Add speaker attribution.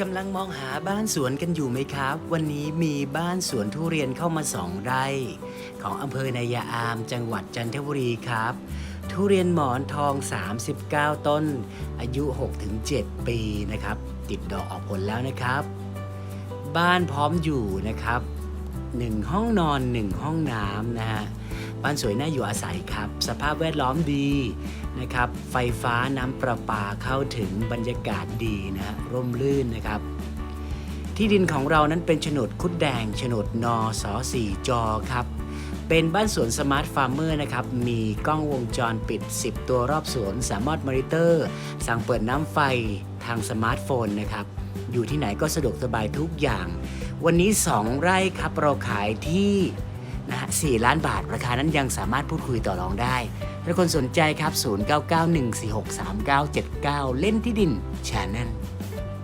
Speaker 1: กำลังมองหาบ้านสวนกันอยู่ไหมครับ วันนี้มีบ้านสวนทุเรียนเข้ามาสองไร่ ของอำเภอนายาอามจังหวัดจันทบุรีครับ ทุเรียนหมอนทอง 39 ต้น อายุ 6-7 ปีนะครับ ติดดอกออกผลแล้วนะครับ บ้านพร้อมอยู่นะครับ 1 ห้องนอน 1 ห้องน้ำนะฮะบ้านสวยน่าอยู่อาศัยครับ สภาพแวดล้อมดี นะครับ ไฟฟ้าน้ำประปาเข้าถึงบรรยากาศดีนะร่มรื่นนะครับ ที่ดินของเรานั้นเป็นโฉนดคุดแดงโฉนดนอสอสี่จอครับ เป็นบ้านสวนสมาร์ทฟาร์มเมอร์นะครับ มีกล้องวงจรปิด 10 ตัวรอบสวน สามารถมอนิเตอร์ สั่งเปิดน้ำไฟทางสมาร์ทโฟนนะครับ อยู่ที่ไหนก็สะดวกสบายทุกอย่าง วันนี้ 2 ไร่ครับเราขายที่ นะฮะ4ล้านบาท ราคานั้นยังสามารถพูดคุยต่อรองได้ ถ้าคนสนใจครับ 0991463979 เล่นที่ดินชาแนล